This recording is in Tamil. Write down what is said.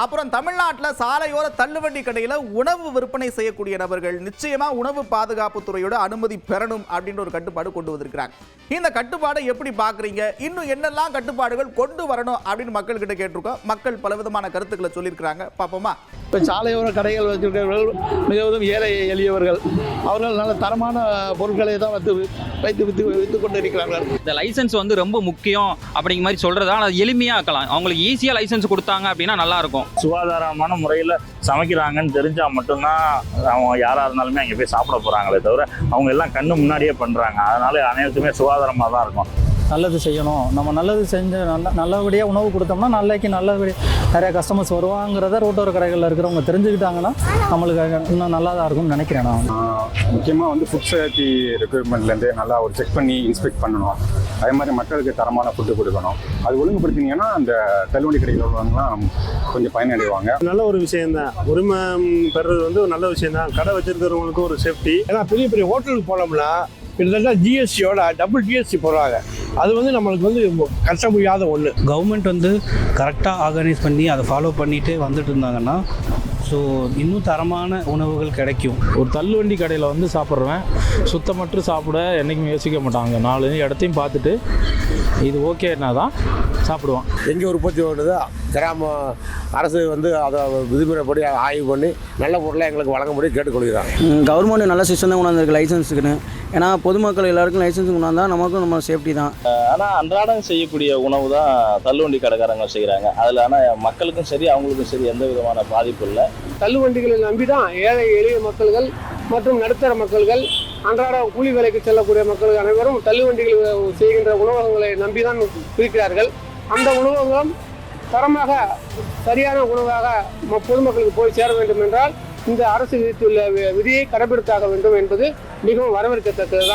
அப்புறம் தமிழ்நாட்டில் சாலையோர தள்ளுவண்டி கடையில் உணவு விற்பனை செய்யக்கூடிய நபர்கள் நிச்சயமா உணவு பாதுகாப்பு துறையோட அனுமதி பெறணும் அப்படின்ற ஒரு கட்டுப்பாடு கொண்டு வந்திருக்கிறாங்க. இந்த கட்டுப்பாடை எப்படி பார்க்குறீங்க? இன்னும் என்னெல்லாம் கட்டுப்பாடுகள் கொண்டு வரணும் அப்படின்னு மக்கள்கிட்ட கேட்டிருக்கோம். மக்கள் பலவிதமான கருத்துக்களை சொல்லியிருக்கிறாங்க. பார்ப்போமா? இப்போ சாலையோர கடைகள் வச்சிருக்கிறவர்கள் மிகவும் ஏழை எளியவர்கள். அவர்கள் நல்ல தரமான பொருட்களை தான் வந்து வைத்து வித்து வித்து கொண்டு இருக்கிறார்கள் இந்த லைசன்ஸ் வந்து ரொம்ப முக்கியம் அப்படிங்கிற மாதிரி சொல்றதா அதை எளிமையா ஆக்கலாம். அவங்களுக்கு ஈஸியா லைசன்ஸ் கொடுத்தாங்க அப்படின்னா நல்லா இருக்கும். சுகாதாரமான முறையில் சமைக்கிறாங்கன்னு தெரிஞ்சால் மட்டும்தான் அவங்க யாராக இருந்தாலுமே அங்கே போய் சாப்பிட போகிறாங்களே தவிர அவங்க எல்லாம் கண்ணு முன்னாடியே பண்ணுறாங்க அதனால அனைத்துமே சுகாதாரமாக தான் இருக்கும். நல்லது செய்யணும். நம்ம நல்லது செஞ்சு நல்ல நல்லபடியாக உணவு கொடுத்தோம்னா நாளைக்கு நல்லபடியாக நிறைய கஸ்டமர்ஸ் வருவாங்கிறத ரோட்டோர கடைகளில் இருக்கிறவங்க தெரிஞ்சுக்கிட்டாங்கன்னா நம்மளுக்கு இன்னும் நல்லா தான் இருக்கும்னு நினைக்கிறேன் நான். முக்கியமாக வந்து ஃபுட் சேஃப்டி ரெக்ரூட்மெண்ட்லேருந்து நல்லா ஒரு செக் பண்ணி இன்ஸ்பெக்ட் பண்ணணும். அதே மாதிரி மக்களுக்கு தரமான ஃபுட்டு கொடுக்கணும். அது ஒழுங்குபடுத்தினீங்கன்னா அந்த தள்ளுவண்டி கடையில் உள்ளவங்கலாம் கொஞ்சம் பயனடைவாங்க. நல்ல ஒரு விஷயம்தான். உரிமம் பெறுறது வந்து ஒரு நல்ல விஷயம்தான். கடை வச்சிருக்கிறவங்களுக்கும் ஒரு சேஃப்டி ஏன்னா பெரிய பெரிய ஹோட்டலுக்கு போனோம்னா கிட்டத்தட்ட ஜிஎஸ்டியோட டபுள் ஜிஎஸ்டி போடுறாங்க அது வந்து நம்மளுக்கு வந்து கட்ட முடியாத ஒன்று கவர்மெண்ட் வந்து கரெக்டாக ஆர்கனைஸ் பண்ணி அதை ஃபாலோ பண்ணிட்டு வந்துட்டு இருந்தாங்கன்னா ஸோ இன்னும் தரமான உணவுகள் கிடைக்கும். ஒரு தள்ளுவண்டி கடையில் வந்து சாப்பிட்றவன் சுத்தமற்று சாப்பிட என்றைக்கும் யோசிக்க மாட்டாங்க நாலு இடத்தையும் பார்த்துட்டு இது ஓகேனா தான் சாப்பிடுவான் எங்கே உற்பத்தி ஓடுதோ கிராம அரசு வந்து அதை விதிமுறைப்படி ஆய்வு பண்ணி நல்ல பொருளை எங்களுக்கு வழங்கும்படி கேட்டுக்கொள்கிறாங்க கவர்மெண்ட் நல்ல சிஸ்டம் தான் கொண்டாந்துருக்கு லைசன்ஸுக்குன்னு ஏன்னா பொதுமக்கள் எல்லாருக்கும் லைசன்ஸ் கொண்டாந்தா நமக்கும் நம்ம சேஃப்டி தான். ஆனால் அன்றாடம் செய்யக்கூடிய உணவு தான் தள்ளுவண்டி கடைக்காரங்க செய்கிறாங்க அதில் ஆனால் மக்களுக்கும் சரி அவங்களுக்கும் சரி எந்த விதமான பாதிப்பு இல்லை. தள்ளுவண்டிகளை நம்பி தான் ஏழை எளிய மக்கள்கள் மற்றும் நடுத்தர மக்கள்கள் அன்றாட கூலி வேலைக்கு செல்லக்கூடிய மக்கள் அனைவரும் தள்ளுவண்டிகள் செய்கின்ற உணவகங்களை நம்பி தான் இருக்கிறார்கள். அந்த உணவகம் தரமாக சரியான உணவாக ம- பொதுமக்களுக்கு போய் சேர வேண்டும் என்றால் இந்த அரசு விதித்துள்ள வி- விதியை கடைபிடித்தாக வேண்டும் என்பது மிகவும் வரவேற்கத்தக்கது